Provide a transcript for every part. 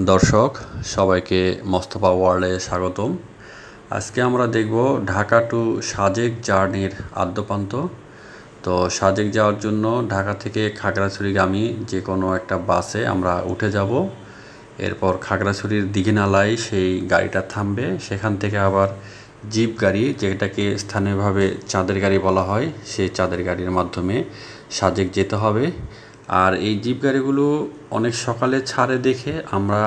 দর্শক, সবাইকে মস্তফা ওয়ার্ল্ডে স্বাগতম। আজকে আমরা দেখব ঢাকা টু সাজেক জার্নির আদ্যপান্ত। তো সাজেক যাওয়ার জন্য ঢাকা থেকে খাগড়াছড়িগামী যে কোনো একটা বাসে আমরা উঠে যাব। এরপর খাগড়াছড়ির দিঘিনালায় সেই গাড়িটা থামবে। সেখান থেকে আবার জিপ গাড়ি, যেটাকে স্থানীয়ভাবে চাঁদের গাড়ি বলা হয়, সেই চাঁদের গাড়ির মাধ্যমে সাজেক যেতে হবে। আর এই জিপ গাড়িগুলো অনেক সকালে ছাড়ে দেখে আমরা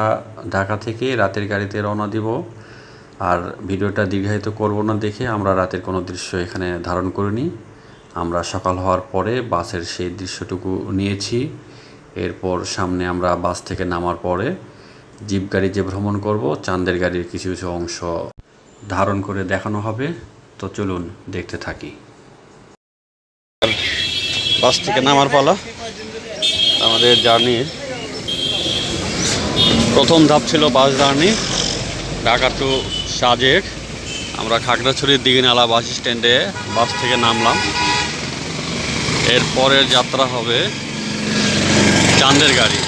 ঢাকা থেকে রাতের গাড়িতে রওনা দিব। আর ভিডিওটা দীর্ঘায়িত করব না দেখে আমরা রাতের কোনো দৃশ্য এখানে ধারণ করিনি। আমরা সকাল হওয়ার পরে বাসের সেই দৃশ্যটুকু নিয়েছি। এরপর সামনে আমরা বাস থেকে নামার পরে জিপ গাড়ি যে ভ্রমণ করব, চাঁদের গাড়ির কিছু কিছু অংশ ধারণ করে দেখানো হবে। তো চলুন দেখতে থাকি। বাস থেকে নামার পালা। আমাদের জার্নির প্রথম ধাপ ছিল bus journey, Dhaka to Sajek. আমরা খাগড়াছড়ির দিঘিনালা বাস স্ট্যান্ডে বাস থেকে নামলাম। এর পরের যাত্রা হবে চাঁদের গাড়ি।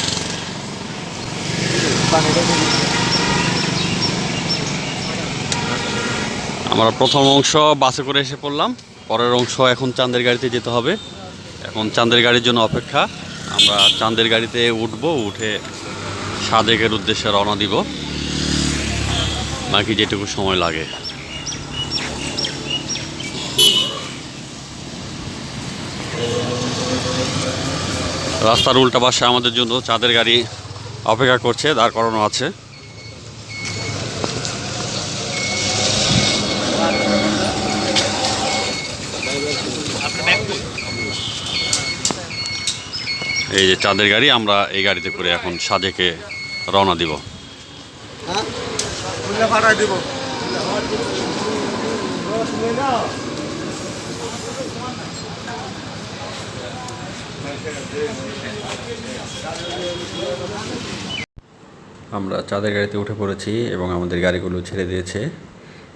আমরা প্রথম অংশ বাসে করে এসে পড়লাম, পরের অংশ এখন চাঁদের গাড়িতে যেতে হবে। এখন চাঁদের গাড়ির জন্য অপেক্ষা। আমরা চাঁদের গাড়িতে উঠব, উঠে সাদেকের উদ্দেশ্যে রওনা দিব। বাকি যেটুকু সময় লাগে। রাস্তার উল্টা পাশে আমাদের জন্য চাঁদের গাড়ি অপেক্ষা করছে, দাঁড় করানো আছে। এই যে চাঁদের গাড়ি, আমরা এই গাড়িতে করে এখন সাজেকে রওনা দিব। দিব আমরা চাঁদের গাড়িতে উঠে পড়েছি এবং আমাদের গাড়িগুলো ছেড়ে দিয়েছে।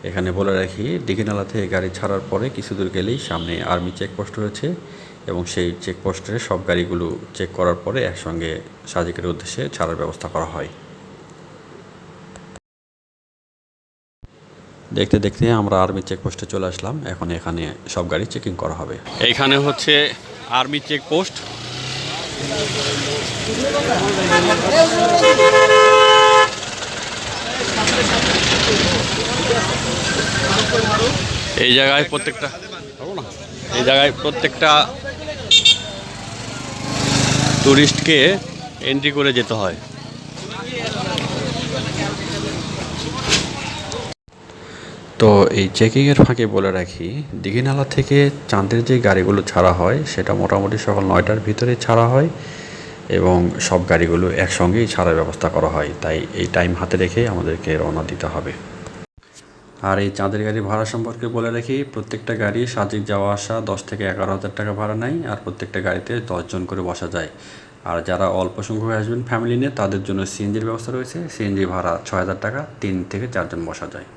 এখানে বলে রাখি দিঘিনালা থেকে গাড়ি ছাড়ার পরে কিছু দূর গেলেই সামনে আর্মি চেকপোস্ট রয়েছে। এবং সেই চেকপোস্টে সব গাড়িগুলো চেক করার পরে একসঙ্গে সাজেকের উদ্দেশ্যে ছাড়ার ব্যবস্থা করা হয়। দেখতে দেখতে আমরা আর্মি চেকপোস্টে চলে আসলাম। এখন এখানে সব গাড়ি চেকিং করা হবে। এইখানে হচ্ছে আর্মি চেকপোস্ট এই জায়গায় প্রত্যেকটা এই জায়গায় প্রত্যেকটা টুরিস্টকে এন্ট্রি করে যেতে হয়। তো এই চেকিংয়ের ফাঁকে বলে রাখি, দিঘিনালা থেকে চাঁদের যে গাড়িগুলো ছাড়া হয়, সেটা মোটামুটি সকাল নয়টার ভিতরে ছাড়া হয় এবং সব গাড়িগুলো একসঙ্গেই ছাড়ার ব্যবস্থা করা হয়। তাই এই টাইম হাতে রেখে আমাদেরকে রওনা দিতে হবে। আর এই চাঁদের গাড়ি ভাড়া সম্পর্কে বলে রাখি, প্রত্যেকটা গাড়ি সাজিক যাওয়া আসা দশ থেকে এগারো হাজার টাকা ভাড়া নেয় আর প্রত্যেকটা গাড়িতে দশজন করে বসা যায়। আর যারা অল্প সংখ্যক আসবেন ফ্যামিলি নিয়ে, তাদের জন্য সিএনজির ব্যবস্থা রয়েছে। সিএনজি ভাড়া ছয় হাজার টাকা, তিন থেকে চারজন বসা যায়।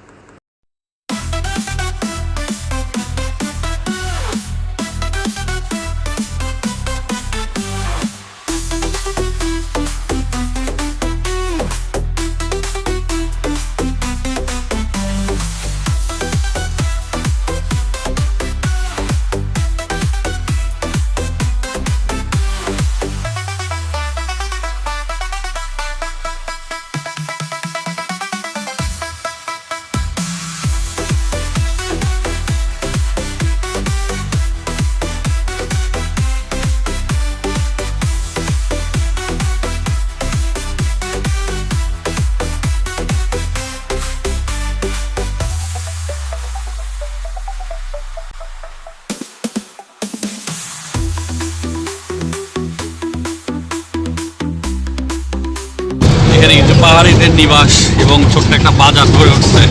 এখানে কিন্তু পাহাড়িদের নিবাস এবং ছোট্ট একটা বাজার গড়ে উঠছে।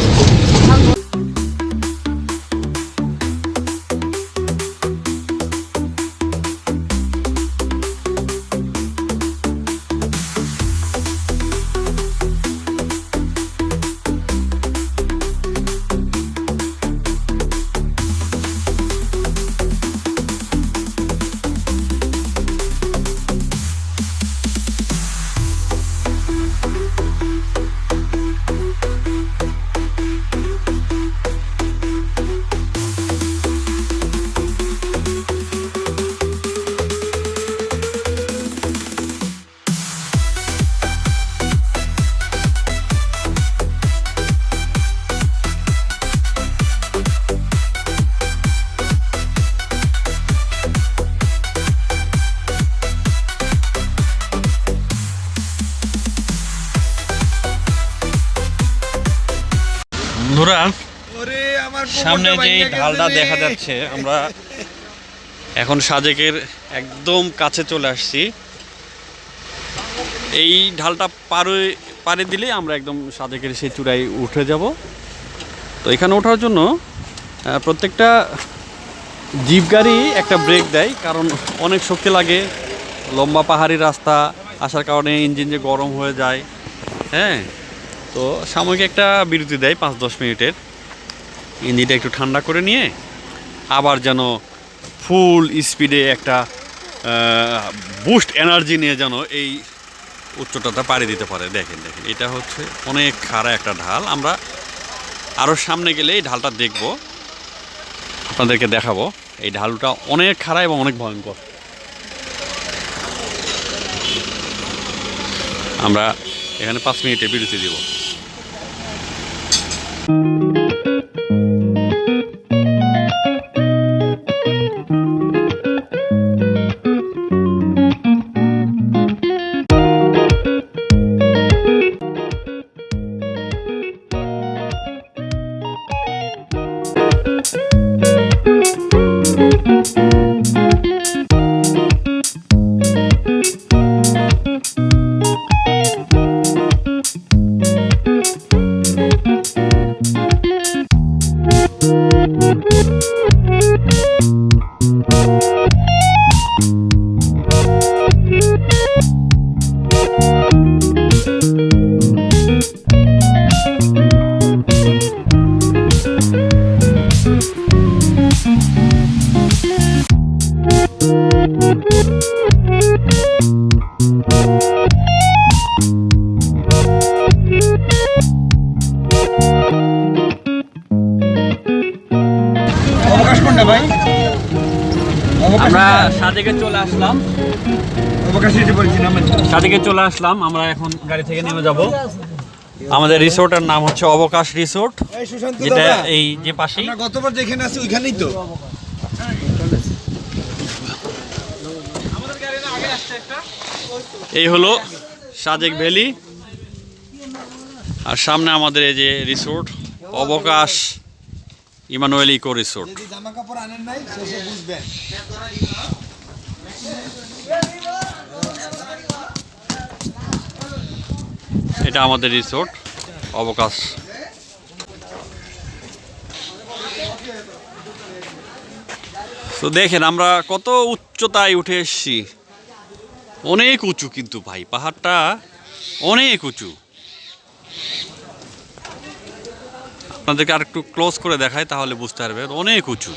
বন্ধুরা আমার সামনে যে ঢালটা দেখা যাচ্ছে আমরা এখন সাজেকের একদম কাছে চলে আসছি। এই ঢালটা পারে পারে দিলে আমরা একদম সাজেকের সেই চূড়ায় উঠে যাব। তো এখানে ওঠার জন্য প্রত্যেকটা জিপ গাড়ি একটা ব্রেক দেয় কারণ অনেক শক্তি লাগে। লম্বা পাহাড়ি রাস্তা আসার কারণে ইঞ্জিন যে গরম হয়ে যায় হ্যাঁ? তো সাময়িক একটা বিরতি দেয় পাঁচ দশ মিনিটের। ইঞ্জিনটা একটু ঠান্ডা করে নিয়ে আবার যেন ফুল স্পিডে একটা বুস্ট এনার্জি নিয়ে যেন এই উচ্চতাটা পাড়ি দিতে পারে। দেখেন দেখেন, এটা হচ্ছে অনেক খাড়া একটা ঢাল। আমরা আরও সামনে গেলে এই ঢালটা দেখব। আপনাদেরকে দেখাবো। এই ঢালটা অনেক খাড়া এবং অনেক ভয়ঙ্কর। আমরা এখানে পাঁচ মিনিটে বিরতি দিব। অবকাশ সাজেকে চলে আসলাম। সাদিকে চলে আসলাম আমরা এখন গাড়ি থেকে নেমে যাব। আমাদের রিসোর্টের নাম হচ্ছে অবকাশ রিসোর্ট যেটা এই যে পাশেই। গতবার যেখানে আছি ওইখানেই তো। এই হলো সাজেক ভ্যালি। আর সামনে আমাদের এই যে রিসোর্ট অবকাশ ইমানুয়েল ইকো রিসোর্ট। যদি জামা কাপড় আনেন নাই শেষে বুঝবেন। এটা আমাদের রিসোর্ট অবকাশ। তো দেখেন আমরা কত উচ্চতায় উঠে এসেছি। অনেক উঁচু কিন্তু ভাই পাহাড়টা অনেক উঁচু। আপনাদেরকে আর একটু ক্লোজ করে দেখায় তাহলে বুঝতে পারবে। অনেক উঁচু।